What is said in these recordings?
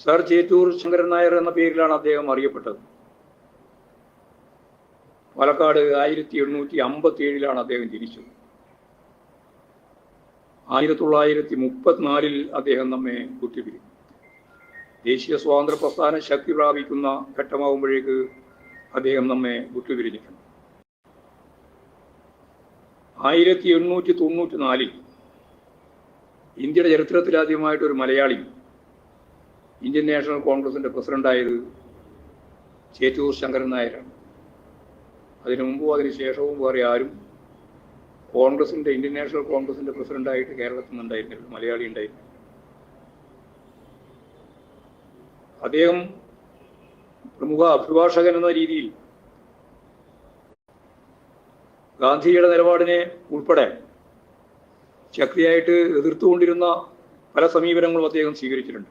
Sir Chettur Sankaran Nair എന്ന പേരിലാണ് അദ്ദേഹം അറിയപ്പെട്ടത്. പാലക്കാട് ആയിരത്തി എണ്ണൂറ്റി അമ്പത്തി ഏഴിലാണ് അദ്ദേഹം ജനിച്ചത്. ആയിരത്തി തൊള്ളായിരത്തി മുപ്പത്തിനാലിൽ അദ്ദേഹം നമ്മെ കുത്തിപ്പിരിക്കും ദേശീയ സ്വാതന്ത്ര്യ പ്രസ്ഥാനം ശക്തി പ്രാപിക്കുന്ന ഘട്ടമാകുമ്പോഴേക്ക് അദ്ദേഹം നമ്മെ വിട്ടുപിരിഞ്ഞിട്ടുണ്ട്. ആയിരത്തി എണ്ണൂറ്റി തൊണ്ണൂറ്റി നാലിൽ ഇന്ത്യയുടെ ഒരു മലയാളി ഇന്ത്യൻ നാഷണൽ കോൺഗ്രസിന്റെ പ്രസിഡന്റായത് ചേറ്റൂർ ശങ്കരൻ നായരാണ്. അതിനു മുമ്പും അതിന് ശേഷവും വേറെ ആരും കോൺഗ്രസിന്റെ ഇന്ത്യൻ നാഷണൽ കോൺഗ്രസിന്റെ പ്രസിഡന്റായിട്ട് കേരളത്തിൽ നിന്നുണ്ടായിരുന്നില്ല മലയാളി ഉണ്ടായിരുന്നു അദ്ദേഹം പ്രമുഖ അഭിഭാഷകൻ എന്ന രീതിയിൽ ഗാന്ധിയുടെ നിലപാടിനെ ഉൾപ്പെടെ ശക്തിയായിട്ട് എതിർത്തുകൊണ്ടിരുന്ന പല സമീപനങ്ങളും അദ്ദേഹം സ്വീകരിച്ചിട്ടുണ്ട്.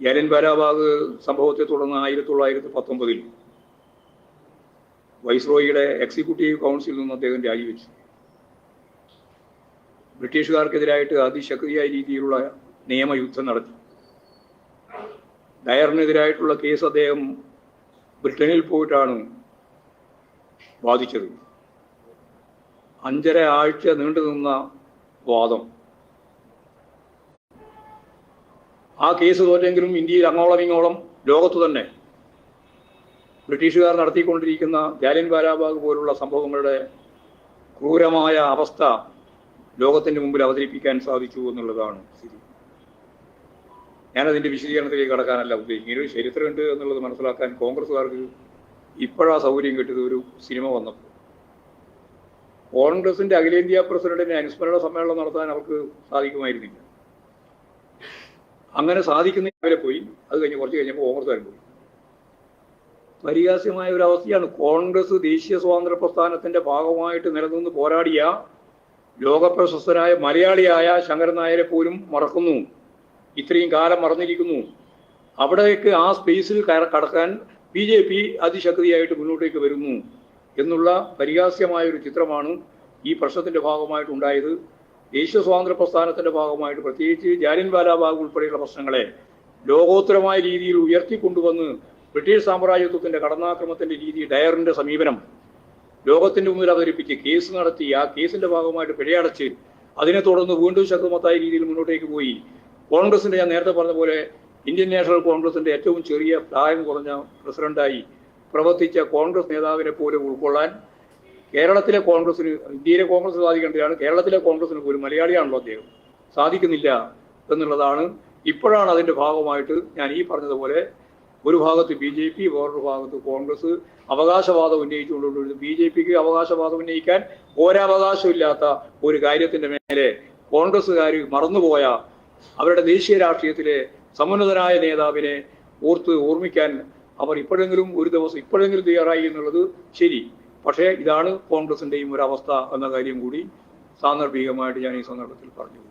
യാലൻ ബാലാബാഗ് സംഭവത്തെ തുടർന്ന് ആയിരത്തി തൊള്ളായിരത്തി പത്തൊമ്പതിൽ വൈസ്രോയിയുടെ എക്സിക്യൂട്ടീവ് കൗൺസിലിൽ നിന്ന് അദ്ദേഹം രാജിവെച്ചു. ബ്രിട്ടീഷുകാർക്കെതിരായിട്ട് അതിശക്തിയായ രീതിയിലുള്ള നിയമയുദ്ധം നടത്തി. ഡയറിനെതിരായിട്ടുള്ള കേസ് അദ്ദേഹം ബ്രിട്ടനിൽ പോയിട്ടാണ് വാദിച്ചത്. അഞ്ചര ആഴ്ച നീണ്ടുനിന്ന വാദം. ആ കേസ് തോറ്റെങ്കിലും ഇന്ത്യയിൽ അങ്ങോളം ഇങ്ങോളം ലോകത്തു തന്നെ ബ്രിട്ടീഷുകാർ നടത്തിക്കൊണ്ടിരിക്കുന്ന ജാലിയൻ വാലാബാഗ് പോലുള്ള സംഭവങ്ങളുടെ ക്രൂരമായ അവസ്ഥ ലോകത്തിന്റെ മുമ്പിൽ അവതരിപ്പിക്കാൻ സാധിച്ചു എന്നുള്ളതാണ് സ്ഥിതി. ഞാനതിന്റെ വിശദീകരണത്തിലേക്ക് കടക്കാനല്ല ഉദ്ദേശിക്കുന്നത്. ചരിത്രമുണ്ട് എന്നുള്ളത് മനസ്സിലാക്കാൻ കോൺഗ്രസ്സുകാർക്ക് ഇപ്പോഴാ സൗകര്യം കിട്ടിയത് ഒരു സിനിമ വന്നപ്പോൾ. കോൺഗ്രസിന്റെ അഖിലേന്ത്യാ പ്രസിഡന്റിനെ അനുസ്മരണ സമ്മേളനം നടത്താൻ അവർക്ക് സാധിക്കുമായിരുന്നില്ല. അങ്ങനെ സാധിക്കുന്ന അവരെ പോയി. അത് കഴിഞ്ഞ് കുറച്ച് കഴിഞ്ഞപ്പോൾ കോൺഗ്രസ്സുകാരും പോയി. പരിഹാസ്യമായ ഒരു അവസ്ഥയാണ് കോൺഗ്രസ് ദേശീയ സ്വാതന്ത്ര്യ പ്രസ്ഥാനത്തിന്റെ ഭാഗമായിട്ട് നിലനിന്ന് പോരാടിയ ലോകപ്രശസ്തനായ മലയാളിയായ ശങ്കരൻ നായരെ പോലും മറക്കുന്നു. ഇത്രയും കാലം മറന്നിരിക്കുന്നു. അവിടേക്ക് ആ സ്പേസിൽ കടക്കാൻ ബി ജെ പി അതിശക്തിയായിട്ട് മുന്നോട്ടേക്ക് വരുന്നു എന്നുള്ള പരിഹാസ്യമായ ഒരു ചിത്രമാണ് ഈ പ്രശ്നത്തിന്റെ ഭാഗമായിട്ട് ഉണ്ടായത് ദേശീയ സ്വാതന്ത്ര്യ പ്രസ്ഥാനത്തിന്റെ ഭാഗമായിട്ട് പ്രത്യേകിച്ച് ജാലിൻ വാലാബാഗ് ഉൾപ്പെടെയുള്ള പ്രശ്നങ്ങളെ ലോകോത്തരമായ രീതിയിൽ ഉയർത്തിക്കൊണ്ടുവന്ന് ബ്രിട്ടീഷ് സാമ്രാജ്യത്വത്തിന്റെ കടന്നാക്രമത്തിന്റെ രീതി ഡയറിന്റെ സമീപനം ലോകത്തിന്റെ മുന്നിൽ അവതരിപ്പിച്ച് കേസ് നടത്തി ആ കേസിന്റെ ഭാഗമായിട്ട് പിഴയടച്ച് അതിനെ തുടർന്ന് വീണ്ടും ശക്തമത്തായ രീതിയിൽ മുന്നോട്ടേക്ക് പോയി. കോൺഗ്രസിന്റെ ഞാൻ നേരത്തെ പറഞ്ഞ പോലെ ഇന്ത്യൻ നാഷണൽ കോൺഗ്രസിന്റെ ഏറ്റവും ചെറിയ പ്രായം കുറഞ്ഞ പ്രസിഡന്റായി പ്രവർത്തിച്ച കോൺഗ്രസ് നേതാവിനെ പോലും ഉൾക്കൊള്ളാൻ കേരളത്തിലെ കോൺഗ്രസിന് ഇന്ത്യയിലെ കോൺഗ്രസ് സാധിക്കേണ്ടതാണ് കേരളത്തിലെ കോൺഗ്രസിന് ഒരു മലയാളിയാണല്ലോ അദ്ദേഹം. സാധിക്കുന്നില്ല എന്നുള്ളതാണ് ഇപ്പോഴാണ് അതിന്റെ ഭാഗമായിട്ട് ഞാൻ ഈ പറഞ്ഞതുപോലെ ഒരു ഭാഗത്ത് ബി ജെ പി വേറൊരു ഭാഗത്ത് കോൺഗ്രസ് അവകാശവാദം ഉന്നയിച്ചുകൊണ്ടുള്ളത് ബി ജെ പിക്ക് അവകാശവാദം ഉന്നയിക്കാൻ ഒരവകാശമില്ലാത്ത ഒരു കാര്യത്തിന്റെ മേലെ കോൺഗ്രസ്സുകാർ മറന്നുപോയ അവരുടെ ദേശീയ രാഷ്ട്രീയത്തിലെ സമുന്നതനായ നേതാവിനെ ഓർത്ത് ഓർമ്മിക്കാൻ അവർ ഇപ്പോഴെങ്കിലും ഒരു ദിവസം ഇപ്പോഴെങ്കിലും തയ്യാറായി എന്നുള്ളത് ശരി. പക്ഷേ ഇതാണ് കോൺഗ്രസിന്റെയും ഒരു അവസ്ഥ എന്ന കാര്യം കൂടി സാന്ദർഭികമായിട്ട് ഞാൻ ഈ സന്ദർഭത്തിൽ പറഞ്ഞു.